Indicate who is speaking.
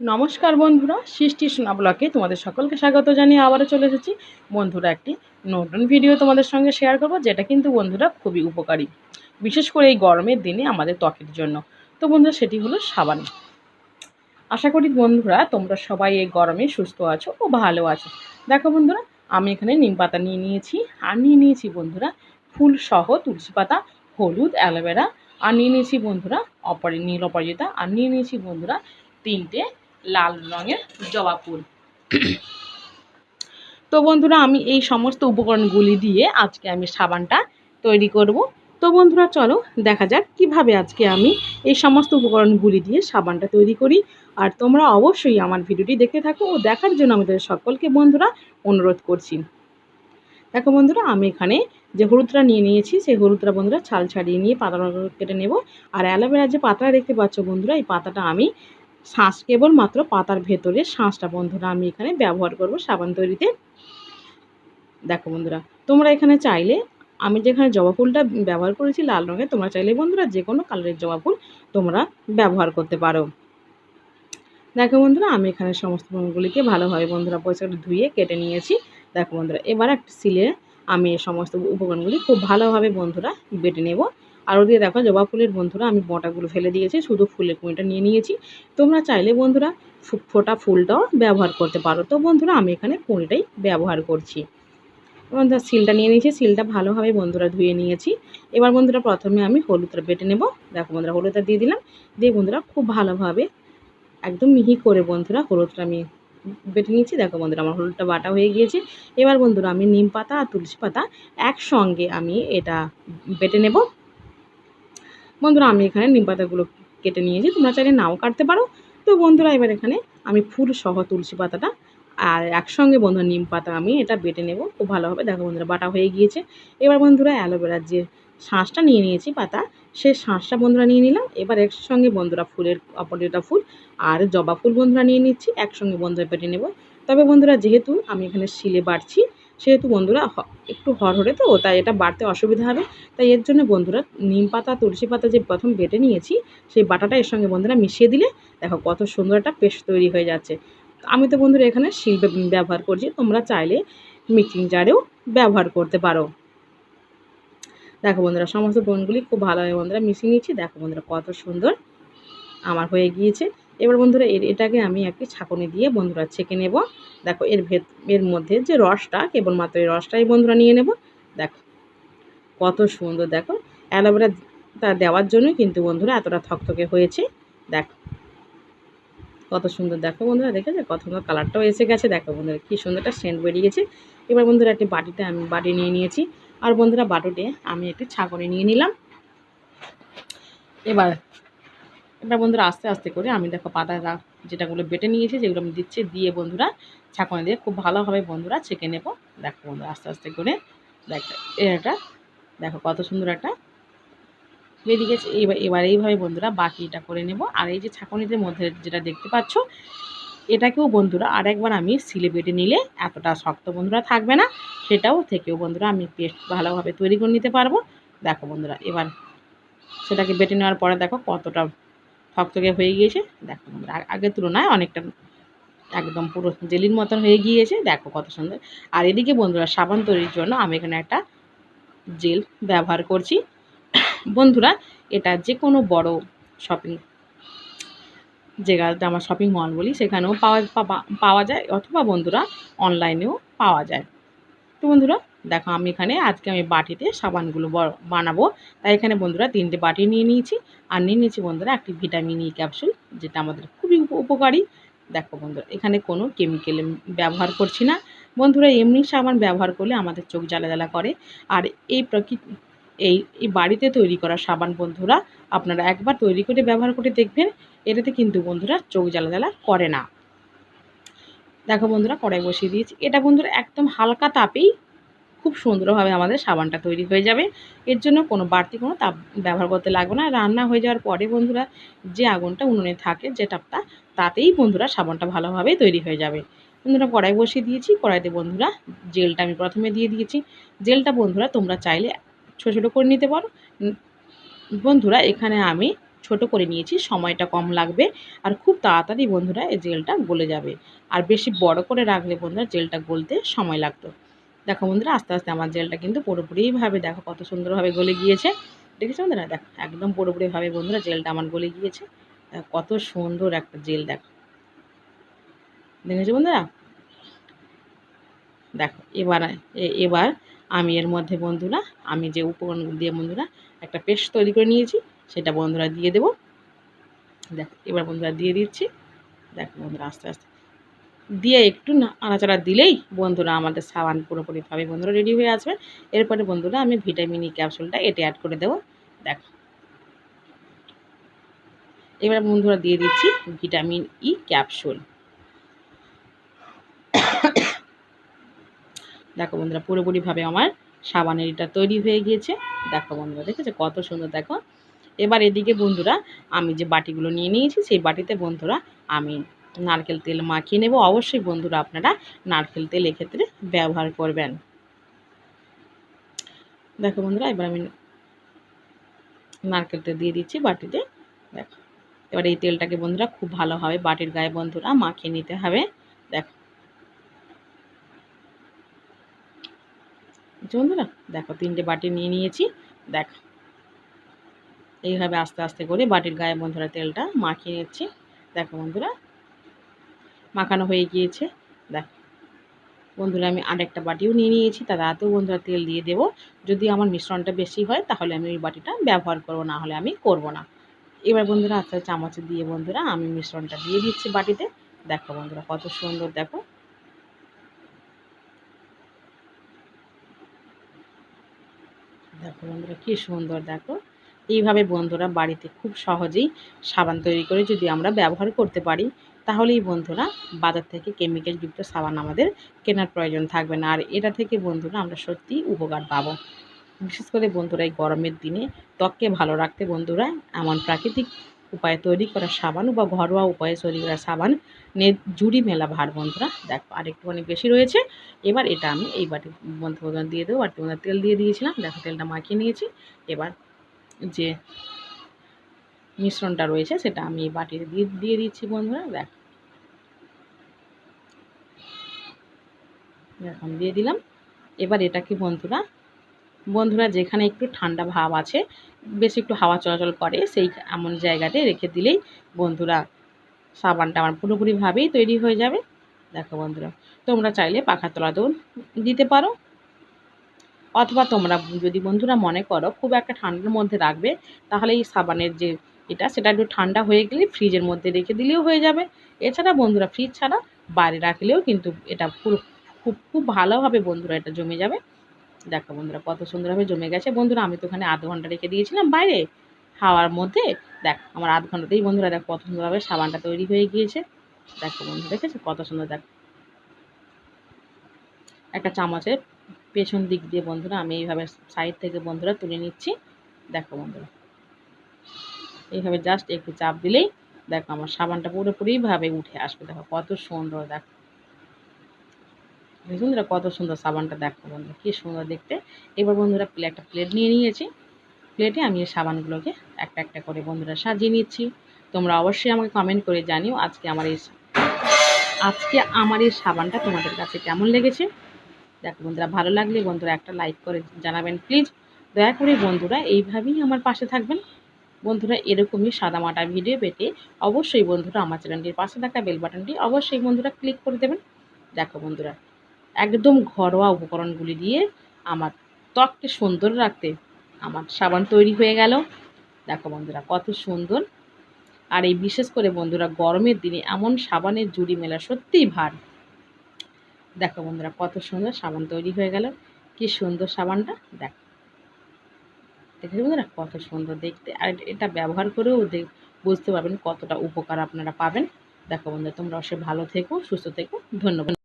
Speaker 1: নমস্কার বন্ধুরা, সৃষ্টি সোনা ব্লকে তোমাদের সকলকে স্বাগত জানিয়ে আবারও চলে এসেছি। বন্ধুরা, একটি নতুন ভিডিও তোমাদের সঙ্গে শেয়ার করব, যেটা কিন্তু বন্ধুরা খুবই উপকারী, বিশেষ করে এই গরমের দিনে আমাদের ত্বকের জন্য। তো বন্ধুরা, সেটি হলো সাবান। আশা করি বন্ধুরা, তোমরা সবাই এই গরমে সুস্থ আছো ও ভালো আছো। দেখো বন্ধুরা, আমি এখানে নিম পাতা নিয়ে নিয়েছি, আর নিয়ে নিয়েছি বন্ধুরা, ফুল সহ তুলসী পাতা, হলুদ, অ্যালোভেরা, আর নিয়ে নিয়েছি বন্ধুরা, অপরি নীল অপরাজিতা, আর নিয়ে নিয়েছি বন্ধুরা, তিনটে লাল রঙের জবা ফুল। তো বন্ধুরা, আমি এই সমস্ত উপকরণগুলি দিয়ে আজকে আমি সাবানটা তৈরি করব। তো বন্ধুরা, চলো দেখা যাক কীভাবে আজকে আমি এই সমস্ত উপকরণগুলি দিয়ে সাবানটা তৈরি করি। আর তোমরা অবশ্যই আমার ভিডিওটি দেখতে থাকো ও দেখার জন্য আমাদের সকলকে বন্ধুরা অনুরোধ করছি। দেখো বন্ধুরা, আমি এখানে যে হলুদটা নিয়ে নিয়েছি, সেই হলুদটা বন্ধুরা ছাল ছাড়িয়ে নিয়ে পাতা কেটে নেব। আর অ্যালোভেরার যে পাতাটা দেখতে পাচ্ছ বন্ধুরা, এই পাতাটা আমি শাঁস কেবলমাত্র পাতার ভেতরে শাঁসটা বন্ধুরা, আমি এখানে ব্যবহার করব সাবান তৈরিতে। দেখো বন্ধুরা, তোমরা এখানে চাইলে, আমি যেখানে জবা ফুলটা ব্যবহার করেছি লাল রঙের, তোমরা চাইলে বন্ধুরা যে কোনো কালারের জবা ফুল তোমরা ব্যবহার করতে পারো। দেখো বন্ধুরা, আমি এখানে সমস্ত ফুলগুলিকে ভালোভাবে বন্ধুরা পয়সাটা ধুয়ে কেটে নিয়েছি। দেখো বন্ধুরা, এবার একটা সিলে আমি সমস্ত উপকরণগুলি খুব ভালোভাবে বন্ধুরা বেটে নেব। আর ওদিকে দেখো জবা ফুলের বন্ধুরা, আমি বটাগুলো ফেলে দিয়েছি, শুধু ফুলের কুঁড়িটা নিয়ে নিয়েছি। তোমরা চাইলে বন্ধুরা ফোটা ফুলটাও ব্যবহার করতে পারো। তো বন্ধুরা, আমি এখানে কুঁড়িটাই ব্যবহার করছি। বন্ধুরা, সিলটা নিয়ে নিয়েছি, সিলটা ভালোভাবে বন্ধুরা ধুয়ে নিয়েছি। এবার বন্ধুরা প্রথমে আমি হলুদটা বেটে নেব। দেখো বন্ধুরা, হলুদটা দিয়ে দিলাম। দিয়ে বন্ধুরা খুব ভালোভাবে একদম মিহি করে বন্ধুরা হলুদটা আমি বেটে নিয়েছি। দেখো বন্ধুরা, আমার হলুদটা বাটা হয়ে গিয়েছে। এবার বন্ধুরা, আমি নিম পাতা আর তুলসী পাতা একসঙ্গে আমি এটা বেটে নেব। বন্ধুরা, আমি এখানে নিম পাতাগুলো কেটে নিয়েছি, তোমরা চাইলে নাও কাটতে পারো। তো বন্ধুরা, এবার এখানে আমি ফুল সহ তুলসী পাতাটা আর একসঙ্গে বন্ধুরা নিম পাতা আমি এটা বেটে নেব, খুব ভালোভাবে দেখো বন্ধুরা, বাটা হয়ে গিয়েছে। এবার বন্ধুরা অ্যালোভেরার যে শাঁসটা নিয়ে নিয়েছি পাতা সেই শাঁসটা বন্ধুরা নিয়ে নিলাম। এবার একসঙ্গে বন্ধুরা ফুলের অপরটা ফুল আর জবা ফুল বন্ধুরা নিয়ে নিচ্ছি, একসঙ্গে বন্ধুরা বেটে নেব। তবে বন্ধুরা, যেহেতু আমি এখানে শিলে বাড়ছি সেহেতু বন্ধুরা একটু হরহরে তো, তাই এটা বাড়তে অসুবিধা হবে। তাই এর জন্য বন্ধুরা নিম পাতা, তুলসী পাতা যে প্রথম বেটে নিয়েছি, সেই বাটাটা এর সঙ্গে বন্ধুরা মিশিয়ে দিলে দেখো কত সুন্দর একটা পেস্ট তৈরি হয়ে যাচ্ছে। আমি তো বন্ধুরা এখানে শিল ব্যবহার করছি, তোমরা চাইলে মিক্সিং জারেও ব্যবহার করতে পারো। দেখো বন্ধুরা, সমস্ত বোনগুলি খুব ভালোভাবে বন্ধুরা মিশিয়ে নিয়েছি, দেখো বন্ধুরা কত সুন্দর আমার হয়ে গিয়েছে। এবার বন্ধুরা এটাকে আমি একটি ছাঁকনি দিয়ে বন্ধুরা ছেঁকে নেব। দেখো, এর ভেত, এর মধ্যে যে রসটা, কেবলমাত্র এই রসটাই বন্ধুরা নিয়ে নেব। দেখো, কত সুন্দর, দেখো, অ্যালোভেরা তা দেওয়ার জন্যই কিন্তু বন্ধুরা এতটা থকথকে হয়েছে। দেখো, কত সুন্দর, দেখো বন্ধুরা দেখেছে কত সুন্দর কালারটাও এসে গেছে। দেখো বন্ধুরা, কী সুন্দর একটা সেন্ট বেরিয়ে গেছে। এবার বন্ধুরা একটি বাটিতে আমি, বাটি নিয়ে নিয়েছি। আর বন্ধুরা বাটুটে আমি একটি ছাগনি নিয়ে নিলাম। এবার এবার বন্ধুরা আস্তে আস্তে করে আমি দেখো পাতা যেটাগুলো বেটে নিয়েছি, যেগুলো আমি দিচ্ছি, দিয়ে বন্ধুরা ছাকনি দিয়ে খুব ভালোভাবে বন্ধুরা ছেঁকে নেব। দেখো বন্ধুরা আস্তে আস্তে করে দেখ, এটা দেখো কত সুন্দর একটা বেরিয়ে গেছে। এবার এবার এইভাবে বন্ধুরা বাকিটা করে নেব। আর এই যে ছাকনিদের মধ্যে যেটা দেখতে পাচ্ছ, এটাকেও বন্ধুরা আরেকবার আমি সিলে বেটে নিলে এতটা শক্ত বন্ধুরা থাকবে না। সেটাও থেকেও বন্ধুরা আমি পেস্ট ভালোভাবে তৈরি করে নিতে পারব। দেখো বন্ধুরা, এবার সেটাকে বেটে নেওয়ার পরে দেখো কতটা থকথকে হয়ে গিয়েছে। দেখো আগের তুলনায় অনেকটা একদম পুরো জেলির মতন হয়ে গিয়েছে। দেখো কত সুন্দর। আর এদিকে বন্ধুরা, সাবান তৈরির জন্য আমি এখানে একটা জেল ব্যবহার করছি। বন্ধুরা, এটা যে কোনো বড় শপিং যেটা আমার শপিং মল বলি, সেখানেও পাওয়া পাওয়া যায়। অথবা বন্ধুরা, অনলাইনেও পাওয়া যায়। তো বন্ধুরা দেখো আমি এখানে আজকে আমি বাটিতে সাবানগুলো বানাবো। তাই এখানে বন্ধুরা তিনটে বাটি নিয়ে নিয়েছি। আর নিয়ে নিয়েছি বন্ধুরা একটি ভিটামিন ই ক্যাপসুল, যেটা আমাদের খুবই উপকারী। দেখো বন্ধুরা, এখানে কোনো কেমিক্যাল ব্যবহার করছি না। বন্ধুরা, এমনি সাবান ব্যবহার করলে আমাদের চোখ জ্বালা জ্বালা করে। আর এই প্রকৃতি এই এই বাড়িতে তৈরি করা সাবান বন্ধুরা, আপনারা একবার তৈরি করে ব্যবহার করে দেখবেন। এটাতে কিন্তু বন্ধুরা চোখ জ্বালা জ্বালা করে না। দেখো বন্ধুরা, কড়াই বসিয়ে দিয়েছি। এটা বন্ধুরা একদম হালকা তাপেই খুব সুন্দরভাবে আমাদের সাবানটা তৈরি হয়ে যাবে। এর জন্য কোনো বাড়তি কোনো তাপ ব্যবহার করতে লাগবে না। রান্না হয়ে যাওয়ার পরে বন্ধুরা যে আগুনটা উনুনে থাকে যে তাপটা তাতেই বন্ধুরা সাবানটা ভালোভাবে তৈরি হয়ে যাবে। বন্ধুরা কড়াই বসিয়ে দিয়েছি। কড়াইতে বন্ধুরা জেলটা আমি প্রথমে দিয়ে দিয়েছি। জেলটা বন্ধুরা তোমরা চাইলে ছোটো ছোটো করে নিতে পারো। বন্ধুরা এখানে আমি ছোট করে নিয়েছি। সময়টা কম লাগবে আর খুব তাড়াতাড়ি বন্ধুরা এই জেলটা গলে যাবে। আর বেশি বড় করে রাখলে বন্ধুরা জেলটা গলতে সময় লাগতো। দেখো বন্ধুরা, আস্তে আস্তে আমার জেলটা কিন্তু পুরোপুরিভাবে দেখো কত সুন্দরভাবে গলে গিয়েছে। দেখেছ বন্ধুরা? দেখো, একদম পুরোপুরিভাবে বন্ধুরা জেলটা আমার গলে গিয়েছে। কত সুন্দর একটা জেল, দেখো। দেখেছ বন্ধুরা? দেখো, এবার এবার আমি এর মধ্যে বন্ধুরা, আমি যে উপকরণগুলো দিয়ে বন্ধুরা একটা পেস্ট তৈরি করে নিয়েছি, সেটা বন্ধুরা দিয়ে দেবো। দেখো, এবার বন্ধুরা দিয়ে দিচ্ছি। দেখো বন্ধুরা, আস্তে আস্তে দিয়ে একটু নাড়াচাড়া দিলেই বন্ধুরা আমাদের সাবান পুরোপুরিভাবে বন্ধুরা রেডি হয়ে আসবে। এরপরে বন্ধুরা আমি ভিটামিন ই ক্যাপসুলটা এটি অ্যাড করে দেবো। দেখো। এবার বন্ধুরা দিয়ে দিচ্ছি ভিটামিন ই ক্যাপসুল। দেখো বন্ধুরা পুরোপুরিভাবে আমার সাবানের এটা তৈরি হয়ে গিয়েছে। দেখো বন্ধুরা, দেখেছে? কত সুন্দর, দেখো? এবার এদিকে বন্ধুরা আমি যে বাটিগুলো নিয়ে নিয়েছি, সেই বাটিতে বন্ধুরা আমি নারকেল তেল মাখিয়ে নেব। অবশ্যই বন্ধুরা আপনারা নারকেল তেল এক্ষেত্রে ব্যবহার করবেন। দেখো বন্ধুরা, এবার আমি নারকেল তেল দিয়ে দিচ্ছি বাটিতে। দেখো, এবার এই তেলটাকে বন্ধুরা খুব ভালোভাবে বাটির গায়ে বন্ধুরা মাখিয়ে নিতে হবে। দেখো। বন্ধুরা, দেখো তিনটে বাটি নিয়ে নিয়েছি। দেখো। এইভাবে আস্তে আস্তে করে বাটির গায়ে বন্ধুরা তেলটা মাখিয়ে নিচ্ছি। দেখো বন্ধুরা মাখানো হয়ে গিয়েছে। দেখ। বন্ধুরা, আমি আরেকটা বাটিও নিয়ে নিয়েছি তাতেও বন্ধুরা তেল দিয়ে দেবো। যদি আমার মিশ্রণটা বেশি হয়, তাহলে আমি ওই বাটিটা ব্যবহার করব, না হলে আমি করব না। এবার বন্ধুরা আস্তে চামচে দিয়ে বন্ধুরা, আমি মিশ্রণটা দিয়ে দিচ্ছি বাটিতে। দেখো বন্ধুরা, কত সুন্দর, দেখো। দেখো বন্ধুরা, কি সুন্দর, দেখো। এইভাবে বন্ধুরা বাড়িতে খুব সহজেই সাবান তৈরি করে যদি আমরা ব্যবহার করতে পারি তাহলেই বন্ধুরা বাজার থেকে কেমিক্যালযুক্ত সাবান আমাদের কেনার প্রয়োজন থাকবে না। আর এটা থেকে বন্ধুরা আমরা সত্যিই উপকার পাবো। বিশেষ করে বন্ধুরা এই গরমের দিনে ত্বককে ভালো রাখতে বন্ধুরা এমন প্রাকৃতিক উপায়ে তৈরি করা সাবান বা ঘরোয়া উপায়ে তৈরি করা সাবান নে জুড়ি মেলা ভার বন্ধুরা। দেখো আর একটুখানি বেশি রয়েছে। এবার এটা আমি এই বাটি বন্ধু দিয়ে দেবো। বাটি তেল দিয়ে দিয়েছিলাম। দেখো তেলটা মাখিয়ে নিয়েছি। এবার যে মিশ্রণটা রয়েছে, সেটা আমি বাটিতে দিয়ে দিয়ে দিচ্ছি বন্ধুরা, দেখ। এখন দিয়ে দিলাম। এবার এটাকে বন্ধুরা বন্ধুরা যেখানে একটু ঠান্ডা ভাব আছে, বেশ একটু হাওয়া চলাচল করে, সেই এমন জায়গাতে রেখে দিলেই বন্ধুরা সাবানটা আমার পুরোপুরিভাবেই তৈরি হয়ে যাবে। দেখো বন্ধুরা, তোমরা চাইলে পাখা তলাতেও দিতে পারো। অথবা তোমরা যদি বন্ধুরা মনে করো খুব একটা ঠান্ডার মধ্যে রাখবে, তাহলে এই সাবানের যে এটা সেটা একটু ঠান্ডা হয়ে গেলে ফ্রিজের মধ্যে রেখে দিলেও হয়ে যাবে। এছাড়া বন্ধুরা ফ্রিজ ছাড়া বাইরে রাখলেও কিন্তু এটা পুরো খুব খুব ভালোভাবে বন্ধুরা এটা জমে যাবে। দেখো বন্ধুরা, কত সুন্দরভাবে জমে গেছে। বন্ধুরা, আমি তো ওখানে আধ ঘণ্টা রেখে দিয়েছিলাম বাইরে। হাওয়ার মধ্যে, দেখ, আমার আধ ঘন্টাতেই বন্ধুরা দেখ কত সুন্দরভাবে সাবানটা তৈরি হয়ে গিয়েছে। দেখো বন্ধু দেখেছ? কত সুন্দর, দেখ। একটা চামচের পেছন দিক দিয়ে বন্ধুরা, আমি এইভাবে সাইড থেকে বন্ধুরা তুলে নিচ্ছি। দেখো বন্ধুরা। এইভাবে জাস্ট একটু চাপ দিলেই দেখো আমার সাবানটা পুরোপুরিভাবে উঠে আসবে। দেখো কত সুন্দর দেখো। বন্ধুরা, কত সুন্দর সাবানটা দেখো বন্ধুরা, কী সুন্দর দেখতে। এবার বন্ধুরা একটা প্লেট নিয়ে নিয়েছি। প্লেটে আমি এই সাবানগুলোকে একটা একটা করে বন্ধুরা সাজিয়ে নিচ্ছি। তোমরা অবশ্যই আমাকে কমেন্ট করে জানিও আজকে আমার এই আজকে আমার এই সাবানটা তোমাদের কাছে কেমন লেগেছে। দেখো বন্ধুরা, ভালো লাগলে বন্ধুরা একটা লাইক করে জানাবেন প্লিজ দয়া করে বন্ধুরা এইভাবেই আমার পাশে থাকবেন। বন্ধুরা এরকমই সাদামাটা ভিডিও পেতে অবশ্যই বন্ধুরা আমার চ্যানেলটির পাশে থাকা বেল বাটনটি অবশ্যই বন্ধুরা ক্লিক করে দেবেন। দেখো বন্ধুরা, একদম ঘরোয়া উপকরণগুলি দিয়ে আমার ত্বককে সুন্দর রাখতে আমার সাবান তৈরি হয়ে গেল। দেখো বন্ধুরা, কত সুন্দর। আর এই বিশেষ করে বন্ধুরা, গরমের দিনে এমন সাবানের জুড়ি মেলা সত্যিই ভার। দেখো বন্ধুরা, কত সুন্দর সাবান তৈরি হয়ে গেল। কি সুন্দর সাবানটা, দেখো। দেখেছি না কত সুন্দর দেখতে। আর এটা ব্যবহার করেও বুঝতে পারবেন কতটা উপকার আপনারা পাবেন। দেখো বন্ধুরা, তোমরা অবশ্যই ভালো থেকো, সুস্থ থেকো। ধন্যবাদ।